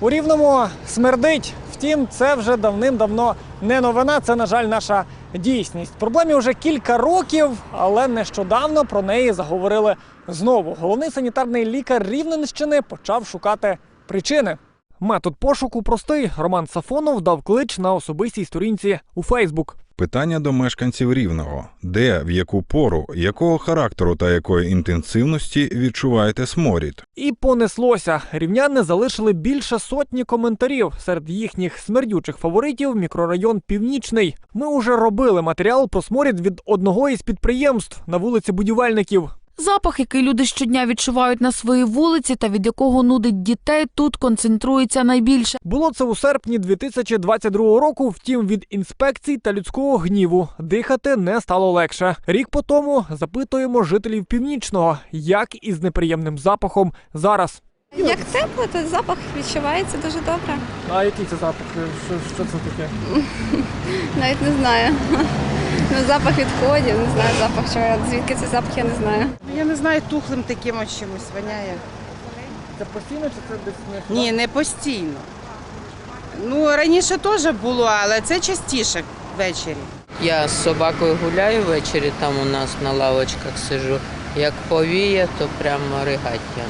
У рівному смердить. Втім, це вже давним-давно не новина. Це, на жаль, наша дійсність. Проблемі вже кілька років, але нещодавно про неї заговорили знову. Головний санітарний лікар Рівненщини почав шукати причини. Метод пошуку простий. Роман Сафонов дав клич на особистій сторінці у Фейсбук. Питання до мешканців рівного: де, в яку пору, якого характеру та якої інтенсивності відчуваєте сморід? І понеслося. Рівняни залишили більше сотні коментарів. Серед їхніх смердючих фаворитів мікрорайон Північний. Ми уже робили матеріал про сморід від одного із підприємств на вулиці будівельників. Запах, який люди щодня відчувають на своїй вулиці та від якого нудить дітей, тут концентрується найбільше. Було це у серпні 2022 року. Втім, від інспекцій та людського гніву дихати не стало легше. Рік по тому запитуємо жителів північного, як із неприємним запахом зараз. Як тепло, то запах відчувається дуже добре. А який це запах? Що, що це таке? Навіть не знаю. Ну, запах відходів, не знаю запах чого. Звідки цей запах, я не знаю. Я не знаю, тухлим таким ось чимось воняє. Це постійно чи це десь не Ні, не постійно. Ну, раніше теж було, але це частіше ввечері. Я з собакою гуляю ввечері, там у нас на лавочках сижу. Як повіє, то прямо ригать я.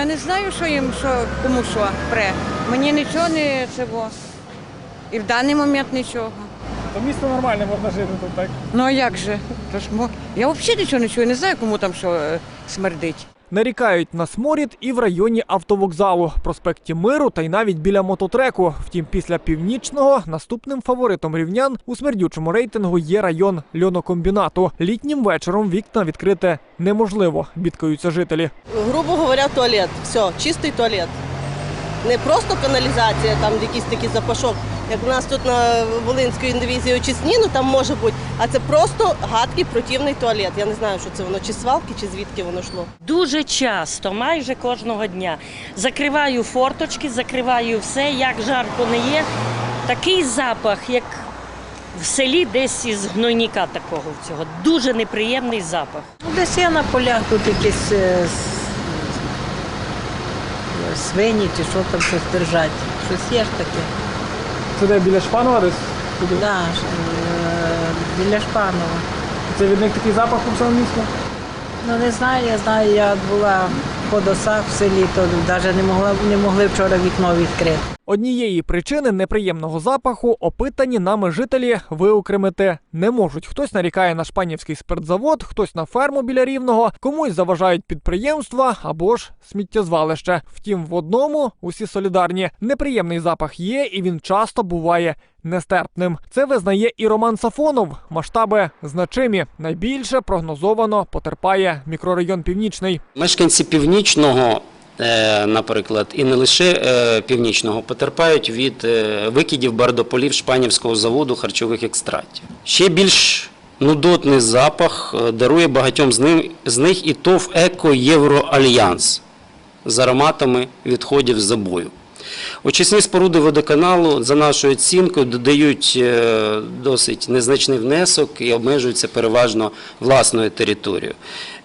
Я не знаю, що їм що, кому що пре. Мені нічого не цього. І в даний момент нічого. То місто нормальне можна жити тут, так? Ну а як же? Тож, мо- я взагалі нічого не чую, не знаю, кому там що е, смердить. Нарікають на сморід і в районі автовокзалу, проспекті Миру та й навіть біля мототреку. Втім, після північного наступним фаворитом рівнян у смердючому рейтингу є район льонокомбінату. Літнім вечором вікна відкрити неможливо, бідкаються жителі. грубо говоря, туалет. Все, чистий туалет. Не просто каналізація, там якийсь такий запашок, як у нас тут на Волинській дивізії очисні, ну там може бути, а це просто гадкий противний туалет. Я не знаю, що це воно, чи свалки, чи звідки воно йшло. Дуже часто, майже кожного дня. Закриваю форточки, закриваю все, як жарко не є. Такий запах, як в селі десь із гнойника такого цього. Дуже неприємний запах. Ну, Десь є на полях тут якісь е, свині чи що там щось держать. Щось є ж таке. Це де біля Шпанова десь? Да, ж, е, біля Шпанова. Це від них такий запах у всьому місті? Ну не знаю, я знаю, я була по досах в селі, то навіть не могла не могли вчора вікно відкрити. Однієї причини неприємного запаху опитані нами жителі виокремити не можуть. Хтось нарікає на шпанівський спиртзавод, хтось на ферму біля рівного, комусь заважають підприємства або ж сміттєзвалище. Втім, в одному усі солідарні. Неприємний запах є, і він часто буває нестерпним. Це визнає і Роман Сафонов. Масштаби значимі. Найбільше прогнозовано потерпає мікрорайон Північний. Мешканці північного, наприклад, і не лише е, північного, потерпають від е, викидів бардополів Шпанівського заводу харчових екстрактів. Ще більш нудотний запах е, дарує багатьом з них і ТОВ Еко Євроальянс з ароматами відходів забою. Очисні споруди водоканалу, за нашою оцінкою, додають е, досить незначний внесок і обмежуються переважно власною територією.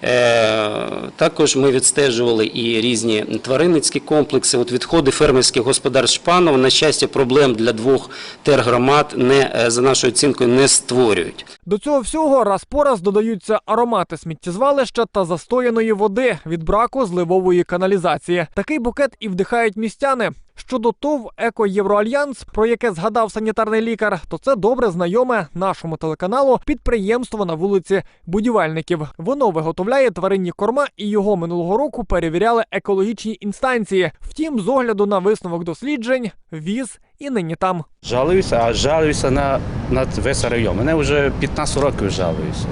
Е, Також ми відстежували і різні тваринницькі комплекси. От відходи фермерських господарств Шпанова, на щастя, проблем для двох тергромад не, е, за нашою оцінкою не створюють. До цього всього раз по раз додаються аромати сміттєзвалища та застояної води від браку зливової каналізації. Такий букет і вдихають містяни. Щодо ТОВ Еко Євроальянс, про яке згадав санітарний лікар, то це добре знайоме нашому телеканалу підприємство на вулиці будівельників. Воно виготовляє тваринні корма і його минулого року перевіряли екологічні інстанції. Втім, з огляду на висновок досліджень, віз і нині там. Жалуюся, а жалуюся на, на весь район. Мене вже 15 років жалуюся.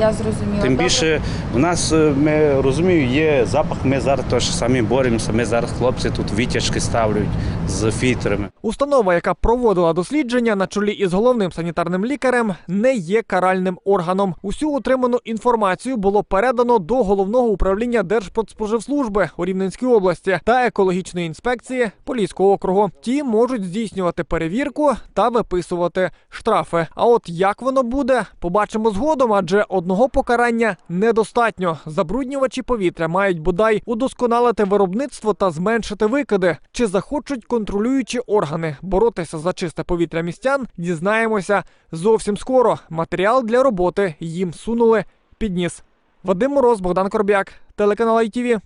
Я зрозуміла. Тим більше в нас, е, ми розумію, є запах, ми зараз теж самі боремося, ми зараз хлопці тут витяжки ставлять з фільтрами. Установа, яка проводила дослідження на чолі із головним санітарним лікарем, не є каральним органом. Усю отриману інформацію було передано до головного управління Держпродспоживслужби у Рівненській області та екологічної інспекції Поліського округу. Ті можуть здійснювати перевірку та виписувати штрафи. А от як воно буде, побачимо згодом, адже одного одного покарання недостатньо. Забруднювачі повітря мають бодай удосконалити виробництво та зменшити викиди. Чи захочуть контролюючі органи боротися за чисте повітря містян? Дізнаємося зовсім скоро. Матеріал для роботи їм сунули під ніс. Вадим Мороз, Богдан Корбяк, телеканал ITV.